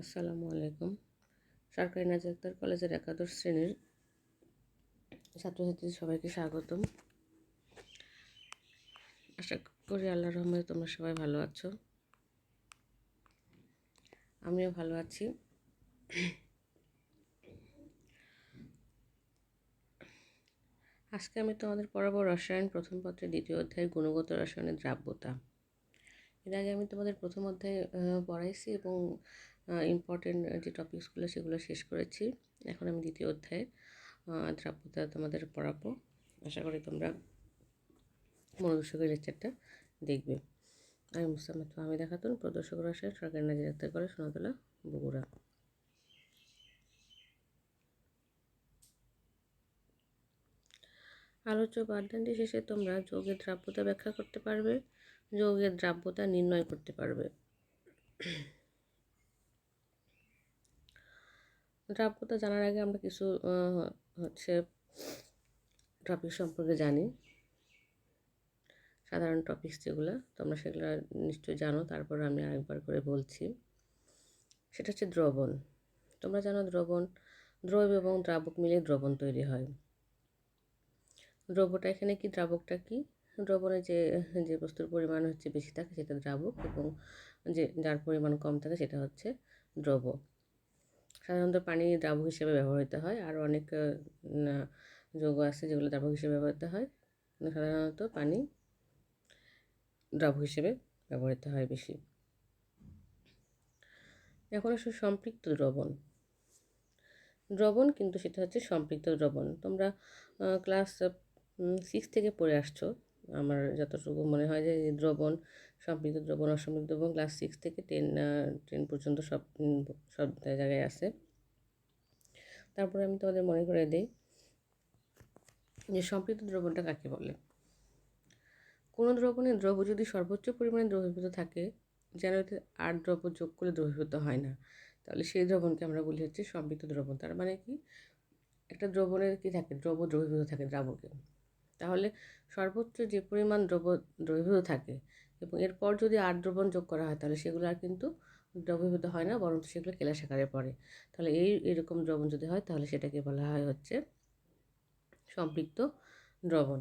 আসসালামু আলাইকুম। সরকারি নাজাক্তার কলেজের একাদশ শ্রেণির ছাত্রছাত্রী সবাইকে স্বাগতম। আশা করি আল্লাহ রহমতে তোমরা সবাই ভালো আছো। আমিও ভালো আছি। আজকে আমি তোমাদের পড়াবো রসায়ন, প্রথম পত্রের দ্বিতীয় অধ্যায়, গুণগত রসায়নের দ্রাব্যতা। এর আগে আমি তোমাদের প্রথম অধ্যায় পড়াইছি এবং ইম্পর্টেন্ট যে টপিকসগুলো সেগুলো শেষ করেছি। এখন আমি দ্বিতীয় অধ্যায়ে দ্রাব্যতা তোমাদের পড়াবো। আশা করি তোমরা মনোযোগ সহকারে লেকচারটা দেখবে। আমি মুস্তামাদ আমি দেখাতুন, প্রদর্শক রসায়ন, সরকারি নাজিরাত্তার করে সোনাতলা, বগুড়া। আলোচ্য পাঠদানটি শেষে তোমরা যৌগের দ্রাব্যতা ব্যাখ্যা করতে পারবে। যৌগের দ্রাব্যতা নির্ণয় করতে পারবে। দ্রাব্যতা জানার আগে আমরা কিছু হচ্ছে টপিক সম্পর্কে জানি। সাধারণ টপিকস যেগুলো, তোমরা সেগুলো নিশ্চয়ই জানো, তারপর আমি আরেকবার করে বলছি। সেটা হচ্ছে দ্রবণ। তোমরা জানো দ্রবণ, দ্রব এবং দ্রাবক মিলে দ্রবণ তৈরি হয়। দ্রব্যটা এখানে কি, দ্রাবকটা কি? দ্রবণে যে যে বস্তুর পরিমাণ হচ্ছে বেশি থাকে সেটা দ্রাবক এবং যে, যার পরিমাণ কম থাকে সেটা হচ্ছে দ্রব সাধারণত পানি দ্রাবক হিসেবে ব্যবহৃত হয়। আর অনেক যৌগ আছে যেগুলো দ্রাবক হিসেবে ব্যবহৃত হয়। সাধারণত পানি দ্রাবক হিসেবে ব্যবহৃত হয় বেশি। এখন আসলে সম্পৃক্ত দ্রবণ। দ্রবণ কিন্তু সেটা হচ্ছে সম্পৃক্ত দ্রবণ। তোমরা ক্লাস সিক্স থেকে পড়ে আসছো। আমার যতটুকু মনে হয় যে দ্রবণ সম্পৃক্ত দ্রবণ অসম্পৃক্ত দ্রবণ ক্লাস সিক্স থেকে টেন টেন পর্যন্ত সব সব জায়গায় আছে। তারপরে আমি তোমাদের মনে করে দিই যে সম্পৃক্ত দ্রবণটা কাকে বলে? কোনো দ্রবণে দ্রব্য যদি সর্বোচ্চ পরিমাণে দ্রবীভূত থাকে, যেন এতে আর দ্রব্য যোগ করলে দ্রবীভূত হয় না। তাহলে সেই দ্রবণকে আমরা বলি হচ্ছে সম্পৃক্ত দ্রবণ। তার মানে কি? একটা দ্রবণের কি থাকে? দ্রব্য দ্রবীভূত থাকে, দ্রাবকে। তাহলে সর্বোচ্চ যে পরিমাণ দ্রব্য দ্রবীভূত থাকে এবং এরপর যদি আর দ্রবণ যোগ করা হয়, তাহলে সেগুলো আর কিন্তু দ্রবীভূত হয় না বরং সেগুলো কেলাস আকারে পড়ে। তাহলে এই এরকম দ্রবণ যদি হয়, তাহলে সেটাকে বলা হয় হচ্ছে সম্পৃক্ত দ্রবণ।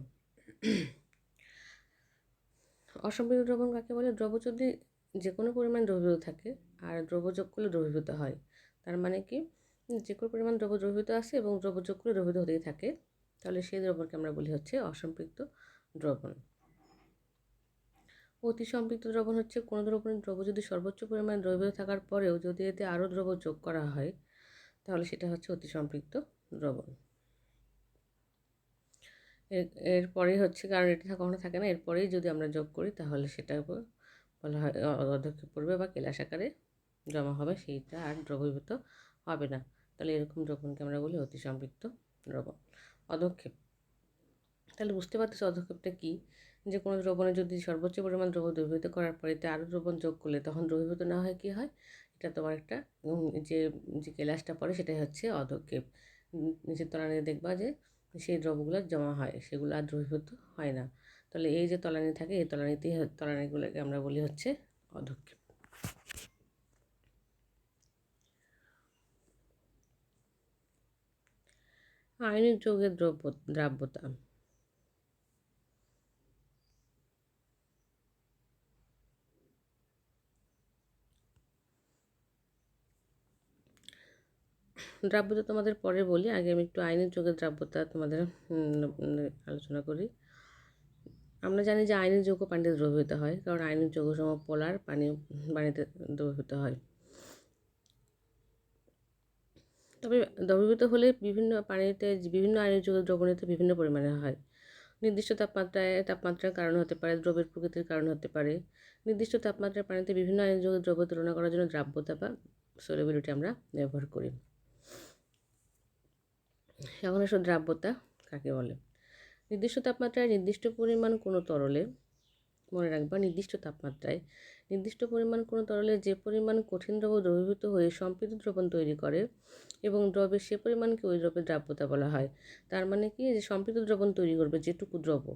অসম্পৃক্ত দ্রবণ কাকে বলে? দ্রব্য যদি যে কোনো পরিমাণ দ্রবীভূত থাকে, আর দ্রব্য যোগ করলে দ্রবীভূত হয়। তার মানে কি? যে কোনো পরিমাণ দ্রব্য দ্রবীভূত আছে এবং দ্রব্য যোগ করলে দ্রবীভূত হতেই থাকে। তাহলে সেই দ্রবণকে আমরা বলি হচ্ছে অসম্পৃক্ত দ্রবণ। অতি সম্পৃক্ত দ্রবণ হচ্ছে কোনো দ্রবণের দ্রব্য যদি সর্বোচ্চ পরিমাণে দ্রব্য থাকার পরেও যদি এতে আরও দ্রব্য যোগ করা হয়, তাহলে সেটা হচ্ছে অতি সম্পৃক্ত দ্রবণ এরপরেই হচ্ছে কারণ এটা কখনো থাকে না, এরপরেই যদি আমরা যোগ করি, তাহলে সেটা বলা হয় অধ্যক্ষে পড়বে বা কেলাস আকারে জমা হবে, সেইটা আর দ্রবীভূত হবে না। তাহলে এরকম দ্রবণকে আমরা বলি অতি সম্পৃক্ত দ্রবণ। অধক্ষেপ তাহলে বুঝতে পারতেছি অধক্ষেপটা কী? যে কোনো দ্রবণে যদি সর্বোচ্চ পরিমাণ দ্রব্য দ্রবীভূত করার পরে এতে আরও দ্রবণ যোগ করলে তখন দ্রবীভূত না হয় কী হয়? এটা তোমার একটা যে যে কেলাসটা পড়ে সেটাই হচ্ছে অধক্ষেপ। নিচের তলানিতে দেখবা যে সেই দ্রবগুলো জমা হয়, সেগুলো আর দ্রবীভূত হয় না। তাহলে এই যে তলানি থাকে, এই তলানিতেই তলানিগুলোকে আমরা বলি হচ্ছে অধক্ষেপ। আয়নিক যৌগের দ্রব্য, দ্রাব্যতা। দ্রাব্যতা তোমাদের পরে বলি। আগে আমি একটু আইনের যৌগের দ্রাব্যতা তোমাদের আলোচনা করি। আমরা জানি যে আইনের যৌগ পানিতে দ্রবীভূত হয়, কারণ আইনের যৌগ সম পোলার পানি, পানিতে দ্রবীভূত হয়। তবে দ্রবীভূত হলে বিভিন্ন পানিতে, বিভিন্ন আইনের যৌগ দ্রবণীতে বিভিন্ন পরিমাণে হয়। নির্দিষ্ট তাপমাত্রায়, তাপমাত্রার কারণে হতে পারে দ্রবের প্রকৃতির কারণ হতে পারে। নির্দিষ্ট তাপমাত্রার পানিতে বিভিন্ন আইনের যৌগ দ্রব্য তুলনা করার জন্য দ্রাব্যতা বা সোলেবিলিটি আমরা ব্যবহার করি। এখন আসো দ্রাব্যতা, কাকে বলে? নির্দিষ্ট তাপমাত্রায় নির্দিষ্ট পরিমাণ কোনো তরলে, মনে রাখবা, নির্দিষ্ট তাপমাত্রায় নির্দিষ্ট পরিমাণ কোনো তরলে যে পরিমাণ কঠিন দ্রব্য দ্রবীভূত হয়ে সম্পৃক্ত দ্রবণ তৈরি করে এবং দ্রবের সে পরিমাণকে ওই দ্রব্যের দ্রাব্যতা বলা হয়, তার মানে কি? যে সম্পৃক্ত দ্রবণ তৈরি করবে যেটুকু দ্রব্য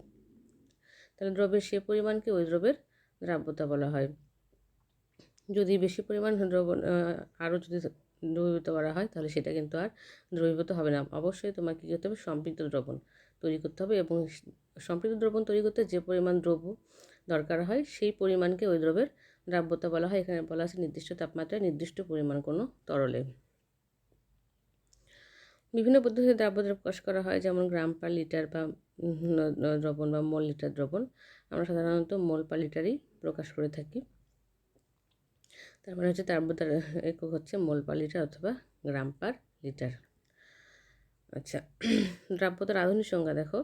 তাহলে দ্রবের সে পরিমাণকে ওই দ্রবের দ্রাব্যতা বলা হয়। যদি বেশি পরিমাণ দ্রবণ আরও যদি দ্রবীভূত করা হয়, তাহলে সেটা কিন্তু আর দ্রবীভূত হবে না। অবশ্যই তোমাকে কী করতে হবে? সম্পৃক্ত দ্রবণ তৈরি করতে হবে এবং সম্পৃক্ত দ্রবণ তৈরি করতে যে পরিমাণ দ্রব্য দরকার হয়, সেই পরিমাণকে ওই দ্রবের দ্রাব্যতা বলা হয়। এখানে বলা আছে নির্দিষ্ট তাপমাত্রায় নির্দিষ্ট পরিমাণ কোনো তরলে। বিভিন্ন পদ্ধতিতে দ্রাব্যতা প্রকাশ করা হয়, যেমন গ্রাম পার লিটার বা দ্রবণ বা মোল লিটার দ্রবণ। আমরা সাধারণত মোল পার লিটারই প্রকাশ করে থাকি। তার মানে হচ্ছে দ্রাব্যতার একক হচ্ছে মোল পার লিটার অথবা গ্রাম পার লিটার। আচ্ছা দ্রাব্যতার আধুনিক সংজ্ঞা দেখো।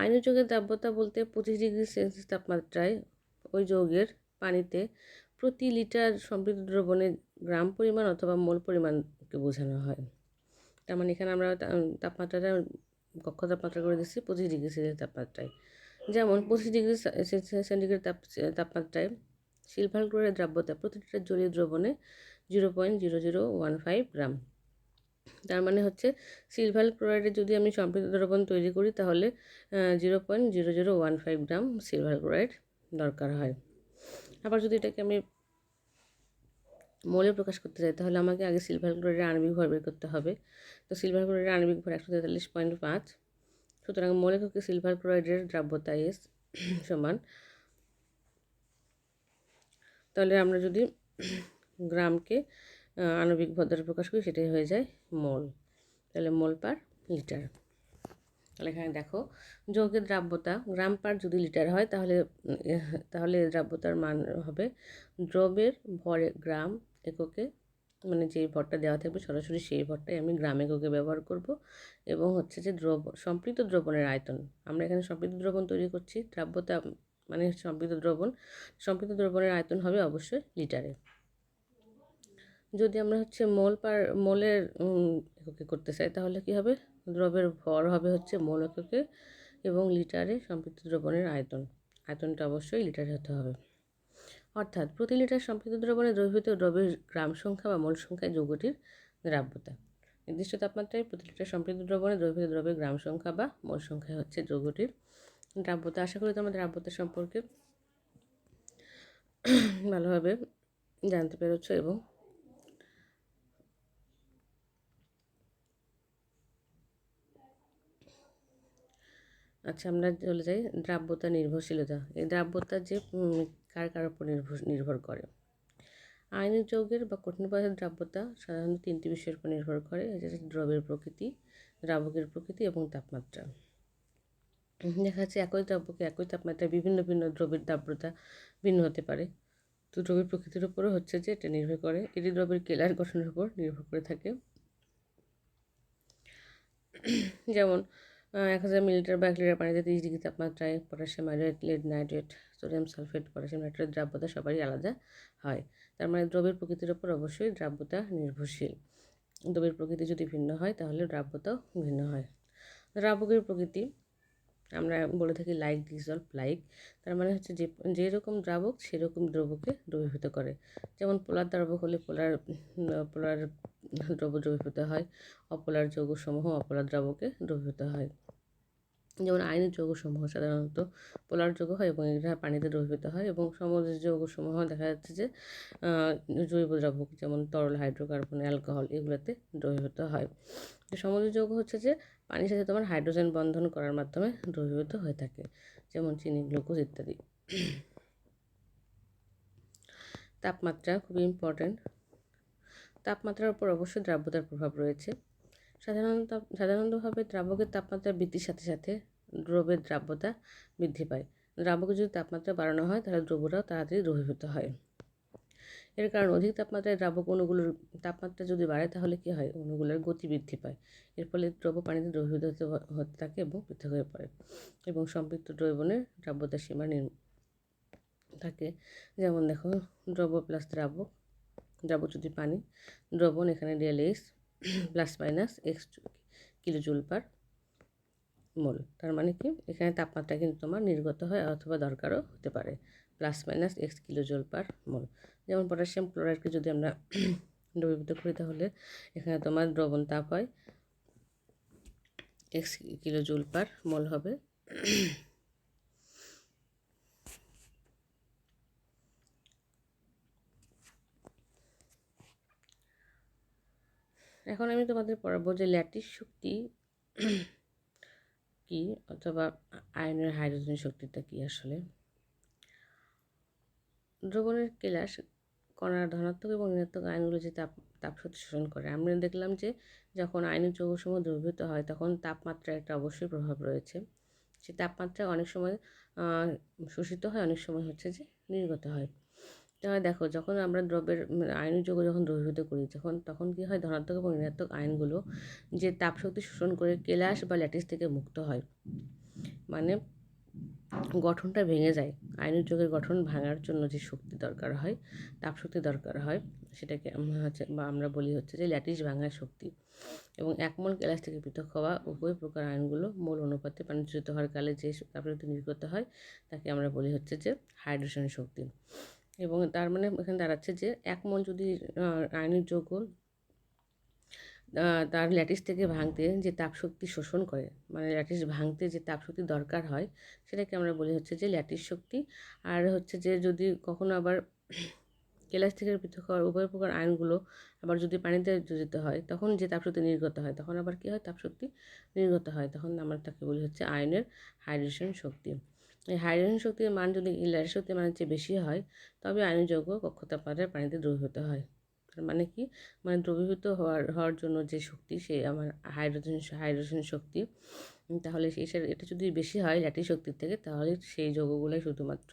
আইন যৌগের দ্রাব্যতা বলতে পঁচিশ ডিগ্রি সেলসিয়াস তাপমাত্রায় ওই যৌগের পানিতে প্রতি লিটার সমৃদ্ধ দ্রবণে গ্রাম পরিমাণ অথবা মোল পরিমাণকে বোঝানো হয়। তার মানে এখানে আমরা তাপমাত্রাটা কক্ষ তাপমাত্রা করে দিচ্ছি পঁচিশ ডিগ্রি সেলসিয়াস তাপমাত্রায়। যেমন পঁচিশ ডিগ্রি সেন্টিগ্রেড তাপ, তাপমাত্রায় সিলভার ক্লোরাইড দ্রাব্যতা প্রতিটা জলীয় দ্রবণে zero point zero zero one five gram. তার মানে হচ্ছে সিলভার ক্লোরাইডের যদি আমি সম্পৃক্ত দ্রবণ তৈরি করি তাহলে zero point zero zero one five gram silver chloride দরকার হয়। আবার যদি এটাকে আমি মোলে প্রকাশ করতে চাই, তাহলে আমাকে আগে সিলভার ক্লোরাইডের আণবিক ভর বের করতে হবে। তো সিলভার ক্লোরাইডের আণবিক ভর একশো তেতাল্লিশ পয়েন্ট পাঁচ। সুতরাং মোলে সিলভার ক্লোরাইডের দ্রাব্যতা এস সমান তাহলে আমরা যদি গ্রামকে আণবিক ভদ্রতা প্রকাশ করি, সেটাই হয়ে যায় মোল। তাহলে মোল পার লিটার। তাহলে এখানে দেখো, যৌগের দ্রাব্যতা, গ্রাম পার যদি লিটার হয়, তাহলে তাহলে দ্রাব্যতার মান হবে দ্রবের ভরে গ্রাম এককে মানে যেই ভরটা দেওয়া থাকবে সরাসরি সেই ভরটাই আমি গ্রাম এককে ব্যবহার করব। এবং হচ্ছে যে দ্রব, সম্পৃক্ত দ্রবণের আয়তন। আমরা এখানে সম্পৃক্ত দ্রবণ তৈরি করছি, দ্রাব্যতা মানে সম্পৃক্ত দ্রবণ। সম্পৃক্ত দ্রবণের আয়তন হবে অবশ্যই লিটারে। যদি আমরা হচ্ছে মোল পার, মোলের এককে করতে চাই, তাহলে কি হবে? দ্রবের ভর হবে হচ্ছে মোল এককে এবং লিটারে সম্পৃক্ত দ্রবণের আয়তন। আয়তনটা অবশ্যই লিটারে হতে হবে। অর্থাৎ প্রতি লিটার সম্পৃক্ত দ্রবণে দ্রবীভূত দ্রবের গ্রাম সংখ্যা বা মোল সংখ্যায় যৌগটির দ্রাব্যতা। নির্দিষ্ট তাপমাত্রায় প্রতি লিটার সম্পৃক্ত দ্রবণে দ্রবীভূত দ্রবের গ্রাম সংখ্যা বা মোল সংখ্যা হচ্ছে যৌগটির দ্রাব্যতা আশা করি তোমরা দ্রাব্যতা সম্পর্কে ভালোভাবে জানতে পেরেছ এবং আচ্ছা আমরা চলে যাই দ্রাব্যতা নির্ভরশীলতা। এই দ্রাব্যতা যে কার কার উপর নির্ভর নির্ভর করে? আইনের যৌগের বা কঠিন পদার্থের দ্রাব্যতা সাধারণত তিনটি বিষয়ের উপর নির্ভর করে, যেটা দ্রবের প্রকৃতি, দ্রাবকের প্রকৃতি এবং তাপমাত্রা। দেখা যাচ্ছে একই দ্রব্যকে একই তাপমাত্রায় বিভিন্ন ভিন্ন দ্রবের দ্রাব্যতা ভিন্ন হতে পারে। তো দ্রবের প্রকৃতির উপরও হচ্ছে যে এটা নির্ভর করে। এটি দ্রবের কেলার গঠনের উপর নির্ভর করে থাকে। যেমন এক হাজার মিলিটার বা এক লিটার পানিতে তিরিশ ডিগ্রি তাপমাত্রায় potassium hydrate lead, nitrate, sodium sulphate, potassium, nitrate দ্রাব্যতা সবারই আলাদা হয়। তার মানে দ্রবের প্রকৃতির উপর অবশ্যই দ্রাব্যতা নির্ভরশীল। দ্রবের প্রকৃতি যদি ভিন্ন হয়, তাহলে দ্রাব্যতাও ভিন্ন হয়। দ্রাবকের প্রকৃতি আমরা বলে থাকি লাইক ডিজলভ লাইক তার মানে হচ্ছে যে, যেরকম দ্রাবক সেরকম দ্রবকে দ্রবীভূত করে। যেমন পোলার দ্রাবক হলে পোলার পোলার দ্রব্য দ্রবীভূত হয়, অপোলার যৌগসমূহ অপোলার দ্রাবকে দ্রবীভূত হয়। যেমন আইনের যৌগসমূহ সাধারণত পোলার যৌগ হয় এবং এরা পানিতে দ্রবীভূত হয় এবং সমুদ্রের যৌগসমূহ দেখা যাচ্ছে যে জৈব দ্রাবক যেমন তরল হাইড্রোকার্বন, অ্যালকোহল এগুলোতে দ্রবীভূত হয়। সমুদ্রের যৌগ হচ্ছে যে পানির সাথে তোমার হাইড্রোজেন বন্ধন করার মাধ্যমে দ্রবীভূত হয়ে থাকে, যেমন চিনি, গ্লুকোজ ইত্যাদি। তাপমাত্রা খুবই ইম্পর্ট্যান্ট তাপমাত্রার উপর অবশ্যই দ্রাব্যতার প্রভাব রয়েছে। সাধারণত সাধারণতভাবে দ্রাবকের তাপমাত্রা বৃদ্ধির সাথে সাথে দ্রবের দ্রাব্যতা বৃদ্ধি পায়। দ্রাবকের যদি তাপমাত্রা বাড়ানো হয়, তাহলে দ্রব্যটাও তাড়াতাড়ি দ্রবীভূত হয়। এর কারণ অধিক তাপমাত্রায় দ্রাবক অণুগুলোর তাপমাত্রা যদি বাড়ে, তাহলে কী হয়? অণুগুলোর গতি বৃদ্ধি পায়। এর ফলে দ্রব্য পানিতে দ্রবীভূত হতে হতে থাকে এবং পৃথক হয়ে পড়ে এবং সম্পৃক্ত দ্রবণের দ্রাব্যতা সীমা থাকে। যেমন দেখো দ্রব্য প্লাস দ্রাবক দ্রাবক যদি পানি, দ্রবণ এখানে real X plus minus X kilo kilojoule per. Mole. তার মানে কি? এখানে তাপমাত্রা কিন্তু তোমার নির্গত হয় অথবা দরকারও হতে পারে। Plus minus X kilojoule per mole. যেমন পটাশিয়াম ক্লোরাইডকে যদি আমরা দ্রবীভূত করি তাহলে এখানে তোমার দ্রবণ তাপ হয় এক্স কিলোজুল পার মোল হবে। এখন আমি তোমাদের পড়াবো যে ল্যাটিস শক্তি কি অথবা আয়নের হাইড্রোজেন শক্তিটা কি আসলে? দ্রবণের কেলাস কণার ধনাত্মক এবং ঋণাত্মক আয়নগুলো যে তাপ তাপশক্তি শোষণ করে। আমরা দেখলাম যে যখন আয়নের যৌগসমূহ দ্রবীভূত হয় তখন তাপমাত্রার একটা অবশ্যই প্রভাব রয়েছে। সে তাপমাত্রা অনেক সময় শোষিত হয়, অনেক সময় হচ্ছে যে নির্গত হয়। তাহলে দেখো যখন আমরা দ্রব্যের আয়নের যৌগ যখন দ্রবীভূত করি, যখন, তখন কী হয়, ধনাত্মক এবং ঋণাত্মক আয়নগুলো যে তাপশক্তি শোষণ করে কেলাস বা ল্যাটিস থেকে মুক্ত হয়। মানে গঠনটা ভেঙে যায়। আয়নের যৌগের গঠন ভাঙার জন্য যে শক্তি দরকার হয় তাপশক্তি দরকার হয়, সেটাকে হচ্ছে, বা আমরা বলি হচ্ছে যে ল্যাটিস ভাঙার শক্তি। এবং এক মোল গ্যালাস থেকে পৃথক হওয়া উভয় প্রকার আয়নগুলো মূল অনুপাতে পানিচ্যুত হওয়ার কালে যে তাপশক্তি নির্গত হয়, তাকে আমরা বলি হচ্ছে যে হাইড্রোজেন শক্তি। এবং তার মানে এখানে দাঁড়াচ্ছে যে এক মন যদি আয়নের যৌগ তার ল্যাটিস থেকে ভাঙতে যে তাপশক্তি শোষণ করে মানে ল্যাটিস ভাঙতে যে তাপশক্তি দরকার হয়, সেটাকে আমরা বলি হচ্ছে যে ল্যাটিস শক্তি। আর হচ্ছে যে যদি কখনো আবার কেলাস থেকে পৃথক হওয়ার উভয় প্রকার আয়নগুলো আবার যদি পানিতে যোজিত হয়, তখন যে তাপশক্তি নির্গত হয়, তখন আবার কী হয়? তাপশক্তি নির্গত হয়, তখন আমরা তাকে বলি হচ্ছে আয়নের হাইড্রেশন শক্তি। হাইড্রোজেন শক্তির মান যদি ল্যাটিস শক্তির মানের চেয়ে বেশি হয়, তবে আয়নের যৌগ কক্ষতাপাতের পানিতে দ্রবীভূত হয়। তার মানে কি? মানে দ্রবীভূত হওয়ার হওয়ার জন্য যে শক্তি, সে আমার হাইড্রোজেন হাইড্রোজেন শক্তি তাহলে সেই এটা যদি বেশি হয় ল্যাটিস শক্তির থেকে, তাহলে সেই যৌগগুলোই শুধুমাত্র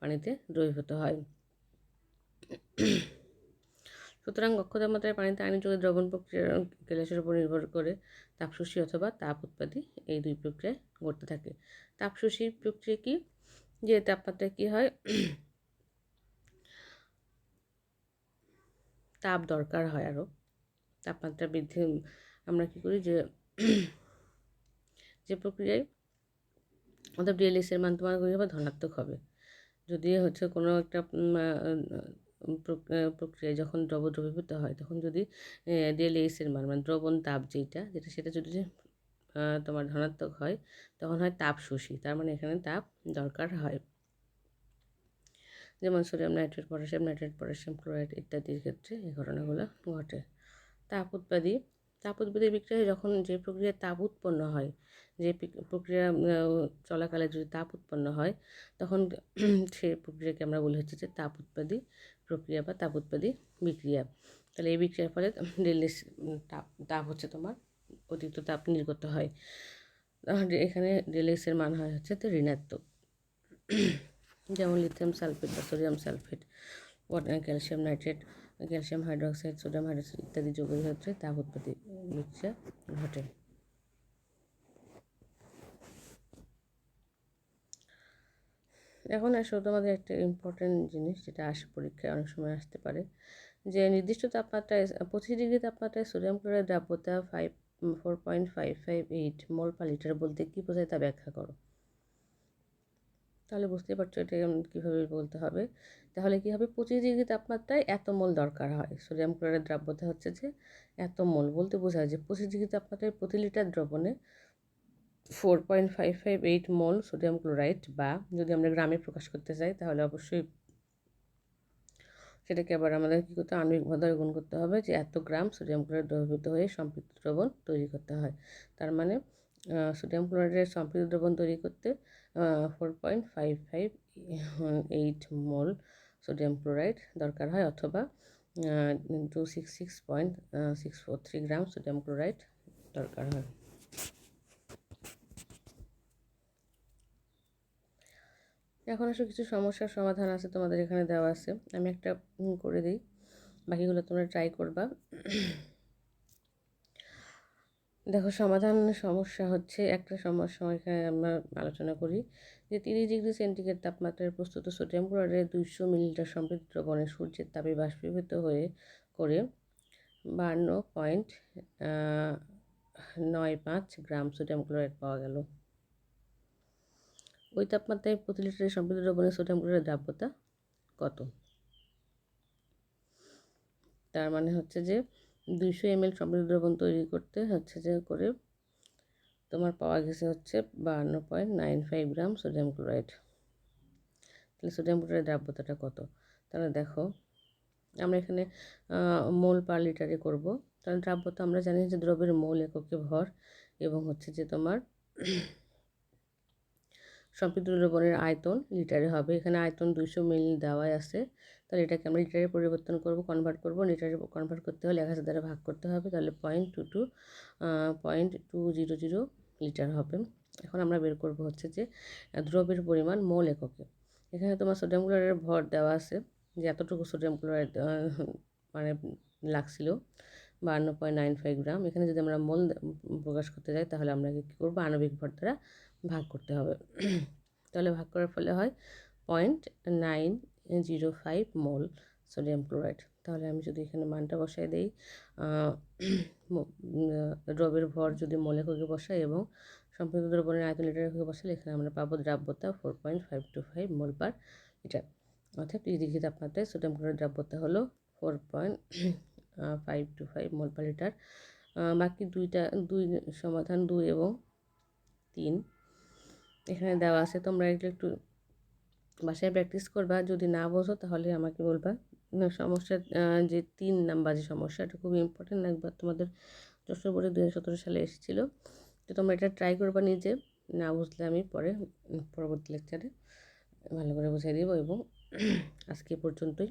পানিতে দ্রবীভূত হয়। সুতরাং অক্ষতার মাত্রায় পানিতে আইনি যোগের দ্রবণ প্রক্রিয়া কেলাসের উপর নির্ভর করে তাপশোষী অথবা তাপ উৎপাদী এই দুই প্রক্রিয়ায় ঘটতে থাকে। তাপশোষী প্রক্রিয়া কি? যে তাপমাত্রায় কি হয়? তাপ দরকার হয় আরও তাপমাত্রা বৃদ্ধি আমরা কী করি যে যে প্রক্রিয়ায় অর্থাৎ ডিএলএসের মান তোমার ধনাত্মক হবে। যদি হচ্ছে কোনো একটা প্রক্রিয়ায় যখন দ্রব দ্রবীভূত হয়, তখন যদি ডিএলএসের মান মানে দ্রবণ তাপ যেটা যেটা সেটা যদি তোমার ধনাত্মক হয়, তখন হয় তাপ শোষী তার মানে এখানে তাপ দরকার হয়। যেমন sodium nitrate, potassium nitrate, potassium chloride ইত্যাদির ক্ষেত্রে এই ঘটনাগুলো ঘটে। তাপ উৎপাদী তাপ উৎপাদী বিক্রিয়ায় যখন যে প্রক্রিয়ায় তাপ উৎপন্ন হয়, যে প্রক্রিয়া চলাকালে যদি তাপ উৎপন্ন হয়, তখন সেই প্রক্রিয়াকে আমরা বলি হচ্ছে যে তাপ উৎপাদী প্রক্রিয়া বা তাপ উৎপাদী বিক্রিয়া। তাহলে এই বিক্রিয়ার ফলে ডেলিস তাপ তাপ হচ্ছে তোমার অতিরিক্ত তাপ নির্গত হয়। এখানে ডেলিসের মান হয় হচ্ছে তো ঋণাত্মক। যেমন লিথিয়াম সালফেট বা sodium sulphate calcium nitrate calcium hydroxide sodium hydroxide ইত্যাদি যোগের হচ্ছে তাপ উৎপত্তি বিক্রিয়া ঘটে। এখন আসো তোমাদের একটা ইম্পর্টেন্ট জিনিস যেটা আসে পরীক্ষায় অনেক সময় আসতে পারে, যে নির্দিষ্ট তাপমাত্রায় পঁচিশ ডিগ্রি তাপমাত্রায় sodium chloride দ্রাব্যতা five four point five five eight mole per litre বলতে কী বোঝায় তা ব্যাখ্যা করো। তাহলে বুঝতেই পারছ এটা কীভাবে বলতে হবে। তাহলে কী হবে? পঁচিশ ডিগ্রি তাপমাত্রায় এত মোল দরকার হয়। সোডিয়াম ক্লোরাইড দ্রাব্যতা হচ্ছে যে এত মোল বলতে বোঝায় যে পঁচিশ ডিগ্রি তাপমাত্রায় প্রতি লিটার দ্রবণে four point five five eight mole sodium chloride বা যদি আমরা গ্রামে প্রকাশ করতে চাই তাহলে অবশ্যই সেটাকে আবার আমাদের কী করতে আণবিক ভদ্রায় গুণ করতে হবে যে এত গ্রাম সোডিয়াম ক্লোরাইড দ্রবীভূত হয়ে সম্পৃক্ত দ্রবণ তৈরি করতে হয়। তার মানে সোডিয়াম ক্লোরাইডের সম্পৃক্ত দ্রবণ তৈরি করতে four point five five eight mole sodium chloride দরকার হয় অথবা two six six point six four three gram sodium chloride দরকার হয়। এখন আসলে কিছু সমস্যার সমাধান আছে তোমাদের এখানে দেওয়া আছে। আমি একটা করে দিই। বাকিগুলো তোমরা ট্রাই করবা। দেখো, সমাধান সমস্যা হচ্ছে একটা সমস্যা এখানে আমরা আলোচনা করি। যে তিরিশ ডিগ্রি সেন্টিগ্রেড তাপমাত্রায় প্রস্তুত সোডিয়াম ক্লোরাইডের দুইশো মিলিলিটার সমৃদ্ধ দ্রবণে সূর্যের তাপে বাষ্পীভূত হয়ে করে বান্ন পয়েন্ট নয় পাঁচ গ্রাম সোডিয়াম ক্লোরাইড পাওয়া গেল। ওই তাপমাত্রায় প্রতি লিটারের সমৃদ্ধ দ্রবণের সোডিয়াম দ্রাব্যতা কত? তার মানে হচ্ছে যে দুইশো এম এল সমৃদ্ধ দ্রবণ তৈরি করতে হচ্ছে যে করে তোমার পাওয়া গেছে হচ্ছে বাহান্ন point nine five gram sodium chloride. তাহলে সোডিয়াম ক্লোরাইড দ্রাব্যতাটা কত? তাহলে দেখো, আমরা এখানে মোল পার লিটারে করব। তাহলে দ্রাব্যতা আমরা জানি যে দ্রব্যের মূল এককে ভর এবং হচ্ছে যে তোমার সম্পৃক্ত দ্রবণের আয়তন লিটারে হবে। এখানে আয়তন দুইশো মিল দেওয়াই আছে। তাহলে এটাকে আমরা লিটারে পরিবর্তন করব কনভার্ট করব। লিটারে কনভার্ট করতে হলে এক হাজার দ্বারা ভাগ করতে হবে। তাহলে point two two point two zero zero litre হবে। এখন আমরা বের করব হচ্ছে যে, দ্রব্যের পরিমাণ মোল এককে। এখানে তোমার সোডিয়াম ক্লোরাইডের ভর দেওয়া আছে, যে এতটুকু সোডিয়াম ক্লোরাইড মানে লাগছিল বান্ন পয়েন্ট নাইন ফাইভ গ্রাম এখানে যদি আমরা মোল প্রকাশ করতে যাই, তাহলে আমরা কী করব? আণবিক ভর দ্বারা ভাগ করতে হবে। তাহলে ভাগ করার ফলে হয় point nine zero five mole sodium chloride তাহলে আমি যদি এখানে মানটা বসাই দিই দ্রবের ভর যদি মলে করে বসাই এবং সম্পৃক্ত দ্রবণের আয়তন লিটার করে বসালে এখানে আমরা পাবো দ্রাব্যতা four point five two five mole per litre. অর্থাৎ এই দিঘি তাপমাত্রায় সোডিয়াম ক্লোরাইড দ্রাব্যতা হলো four point five two five mole per litre. বাকি দুইটা, দুই সমাধান দুই এবং তিন এখানে দেওয়া আছে, তোমরা এগুলো একটু বাসায় প্র্যাকটিস করবা, যদি না বোঝো তাহলে আমাকে বলবা। সমস্যা যে তিন নাম্বার যে সমস্যা এটা খুবই ইম্পর্টেন্ট একবার তোমাদের যশোর বোর্ডে দু হাজার সতেরো সালে এসেছিল। তো তোমরা এটা ট্রাই করবা নিজে, না বুঝলে আমি পরে পরবর্তী লেকচারে ভালো করে বুঝিয়ে দেবো এবং আজকে পর্যন্তই।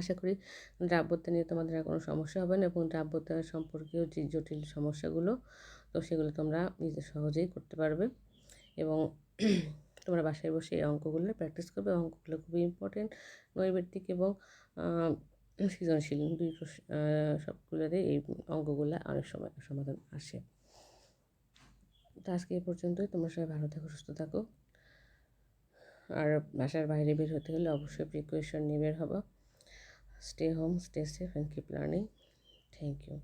আশা করি দ্রাব্যতা নিয়ে তোমাদের আর কোনো সমস্যা হবে না এবং দ্রাব্যতা সম্পর্কেও যে জটিল সমস্যাগুলো, তো সেগুলো তোমরা নিজে সহজেই করতে পারবে। এবং তোমরা বাসায় বসে এই অঙ্কগুলো প্র্যাকটিস করবে। অঙ্কগুলো খুবই ইম্পর্টেন্ট নৈবেদিক এবং সৃজনশীল দুই সবগুলোতে এই অঙ্কগুলো অনেক সময় সমাধান আসে। তো আজকে এই পর্যন্তই। তোমরা সবাই ভালো থাকো, সুস্থ থাকো। আর বাসার বাইরে বের হতে হলে অবশ্যই প্রিকশন নিয়ে বের হব। Stay home stay safe and keep learning thank you